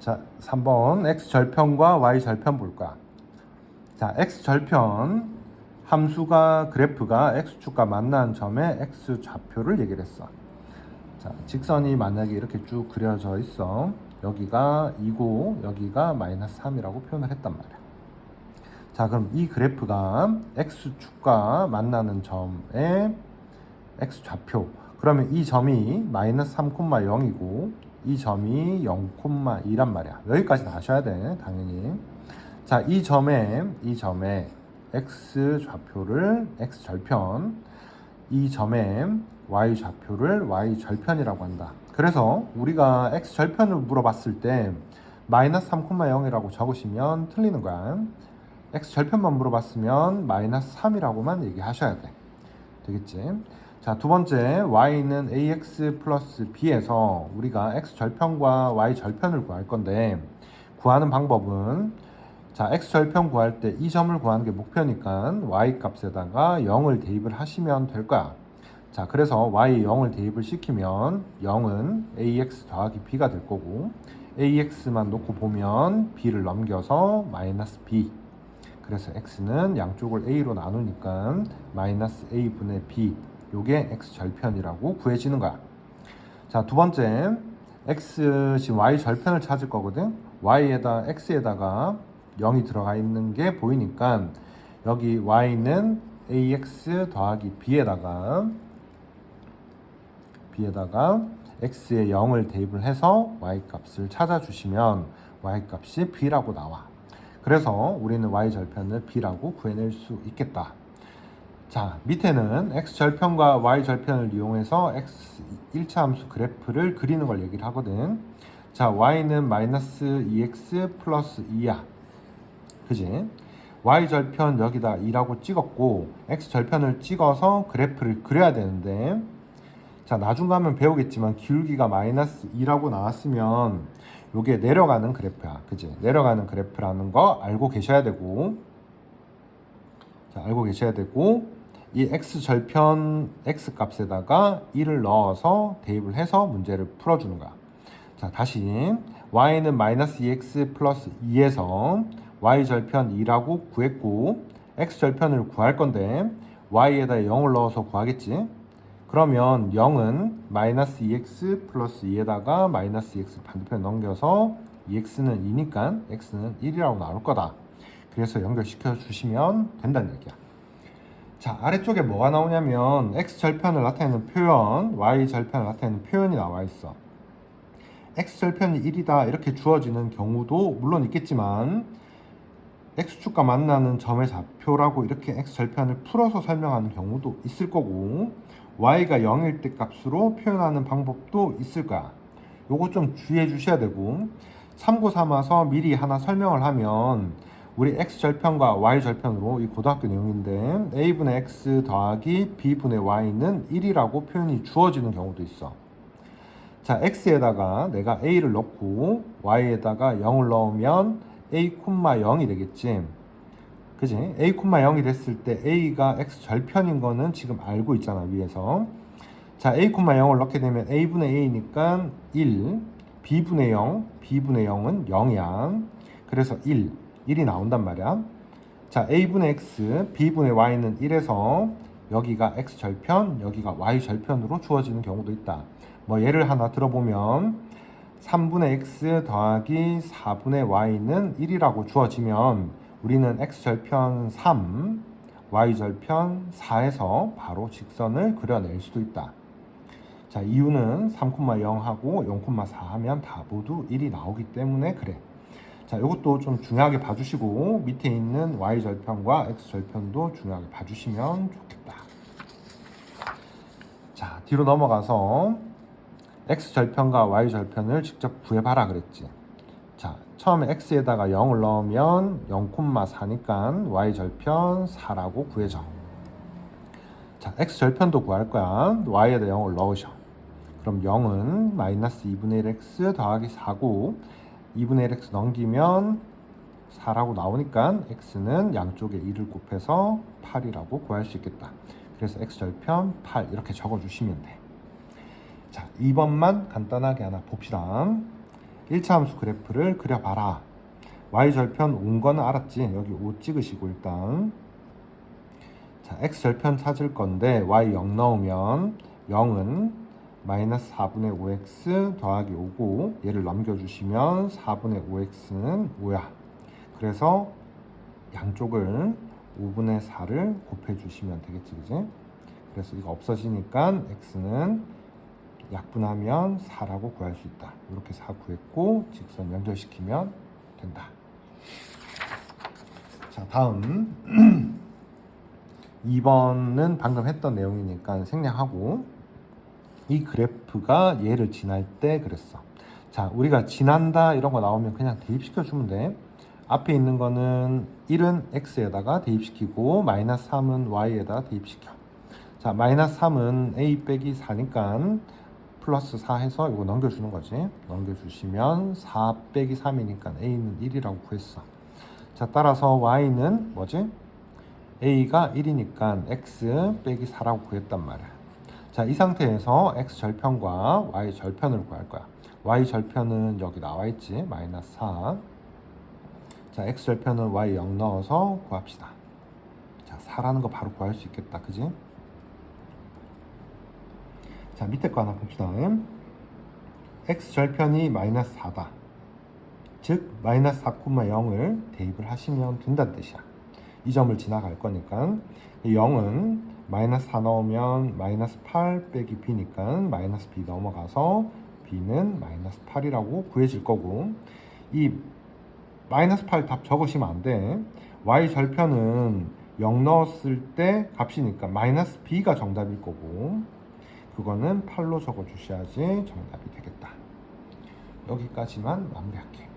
자, 3번 x 절편과 y 절편 볼 거야. 자, x 절편 함수가 그래프가 x축과 만나는 점에 x 좌표를 얘기를 했어. 자, 직선이 만약에 이렇게 쭉 그려져 있어. 여기가 2고 여기가 마이너스 3이라고 표현을 했단 말이야. 자, 그럼 이 그래프가 x축과 만나는 점의 x 좌표. 그러면 이 점이 마이너스 3,0이고 이 점이 0,2란 말이야. 여기까지 다 아셔야 돼, 당연히. 자, 이 점에 이 점에 x 좌표를 x 절편, 이 점에 y 좌표를 y 절편이라고 한다. 그래서 우리가 x 절편을 물어봤을 때 마이너스 3,0이라고 적으시면 틀리는 거야. x 절편만 물어봤으면 마이너스 3이라고만 얘기하셔야 돼. 되겠지? 자, 두 번째 y는 ax 플러스 b에서 우리가 x 절편과 y 절편을 구할 건데 구하는 방법은 자, x 절편 구할 때 이 점을 구하는 게 목표니까 y 값에다가 0을 대입을 하시면 될 거야. 자, 그래서 y에 0을 대입을 시키면 0은 ax 더하기 b가 될 거고 ax만 놓고 보면 b를 넘겨서 마이너스 b 그래서 x는 양쪽을 a로 나누니까 마이너스 a분의 b 요게 x 절편이라고 구해지는 거야. 자, 두 번째 x 지금 y 절편을 찾을 거거든. y에다 x에다가 0이 들어가 있는 게 보이니까 여기 y는 ax 더하기 b에다가 b에다가 x에 0을 대입을 해서 y 값을 찾아주시면 y 값이 b라고 나와. 그래서 우리는 y 절편을 b라고 구해낼 수 있겠다. 자, 밑에는 x 절편과 y 절편을 이용해서 x 1차 함수 그래프를 그리는 걸 얘기를 하거든. 자, y는 마이너스 2x 플러스 2야. 그지? y 절편 여기다 2라고 찍었고 x 절편을 찍어서 그래프를 그려야 되는데 자, 나중 가면 배우겠지만 기울기가 마이너스 2라고 나왔으면 요게 내려가는 그래프야. 그지? 내려가는 그래프라는 거 알고 계셔야 되고 자, 알고 계셔야 되고 이 x 절편 x 값에다가 1을 넣어서 대입을 해서 문제를 풀어주는 거야. 자, 다시 y는 마이너스 2x 플러스 2에서 y 절편 2라고 구했고 x 절편을 구할 건데 y에다 0을 넣어서 구하겠지. 그러면 0은 마이너스 2x 플러스 2에다가 마이너스 2x 반대편 넘겨서 2x는 2니까 x는 1이라고 나올 거다. 그래서 연결시켜 주시면 된다는 얘기야. 자, 아래쪽에 뭐가 나오냐면 x 절편을 나타내는 표현, y 절편을 나타내는 표현이 나와 있어. x 절편이 1이다 이렇게 주어지는 경우도 물론 있겠지만 x축과 만나는 점의 좌표라고 이렇게 x 절편을 풀어서 설명하는 경우도 있을 거고 y가 0일 때 값으로 표현하는 방법도 있을 거야. 요거 좀 주의해 주셔야 되고 참고 삼아서 미리 하나 설명을 하면 우리 x 절편과 y 절편으로 이 고등학교 내용인데 a분의 x 더하기 b분의 y는 1이라고 표현이 주어지는 경우도 있어. 자, x에다가 내가 a를 넣고 y에다가 0을 넣으면 a, 0이 되겠지. 그지? a, 0이 됐을 때 a가 x 절편인 거는 지금 알고 있잖아, 위에서. 자, a, 0을 넣게 되면 a분의 a니까 1, b분의 0, b분의 0은 0이야. 그래서 1, 1이 나온단 말이야. 자, a분의 x, b분의 y는 1에서 여기가 x 절편, 여기가 y 절편으로 주어지는 경우도 있다. 뭐 예를 하나 들어보면 3분의 x 더하기 4분의 y는 1이라고 주어지면 우리는 x 절편 3, y 절편 4에서 바로 직선을 그려낼 수도 있다. 자, 이유는 3,0하고 0,4 하면 다 모두 1이 나오기 때문에 그래. 자, 이것도 좀 중요하게 봐주시고 밑에 있는 y 절편과 x 절편도 중요하게 봐주시면 좋겠다. 자, 뒤로 넘어가서 x 절편과 y 절편을 직접 구해봐라 그랬지. 자, 처음에 x에다가 0을 넣으면 0,4니까 y 절편 4라고 구해져. 자, x 절편도 구할 거야. y에다 0을 넣으셔. 그럼 0은 마이너스 2분의 1x 더하기 4고 2분의 1x 넘기면 4라고 나오니까 x는 양쪽에 2를 곱해서 8이라고 구할 수 있겠다. 그래서 x 절편 8 이렇게 적어주시면 돼. 자, 2번만 간단하게 하나 봅시다. 1차 함수 그래프를 그려봐라. y절편 온 거는 알았지? 여기 5 찍으시고 일단 자 x절편 찾을 건데 y 0 넣으면 0은 마이너스 4분의 5x 더하기 5고 얘를 넘겨주시면 4분의 5x는 5야. 그래서 양쪽을 5분의 4를 곱해주시면 되겠지, 그지? 그래서 이거 없어지니까 x는 약분하면 4라고 구할 수 있다. 이렇게 4 구했고 직선 연결시키면 된다. 자, 다음 2번은 방금 했던 내용이니까 생략하고 이 그래프가 얘를 지날 때 그랬어. 자, 우리가 지난다 이런 거 나오면 그냥 대입시켜 주면 돼. 앞에 있는 거는 1은 x에다가 대입시키고 마이너스 3은 y에다 대입시켜. 자, 마이너스 3은 a 빼기 4니까 플러스 4 해서 이거 넘겨주는 거지. 넘겨주시면 4 빼기 3이니까 a는 1이라고 구했어. 자, 따라서 y는 뭐지? a가 1이니까 x 빼기 4라고 구했단 말이야. 자, 이 상태에서 x 절편과 y 절편을 구할 거야. y 절편은 여기 나와 있지. 마이너스 4. 자, x 절편은 y 0 넣어서 구합시다. 자, 4라는 거 바로 구할 수 있겠다. 그지? 자, 밑에 거 하나 봅시다. x 절편이 마이너스 4다. 즉, 마이너스 4,0을 대입을 하시면 된다는 뜻이야. 이 점을 지나갈 거니까 0은 마이너스 4 넣으면 마이너스 8 빼기 b니까 마이너스 b 넘어가서 b는 마이너스 8이라고 구해질 거고 이 마이너스 8 답 적으시면 안 돼. y 절편은 0 넣었을 때 값이니까 마이너스 b가 정답일 거고 그거는 8로 적어 주셔야지 정답이 되겠다. 여기까지만 마무리할게.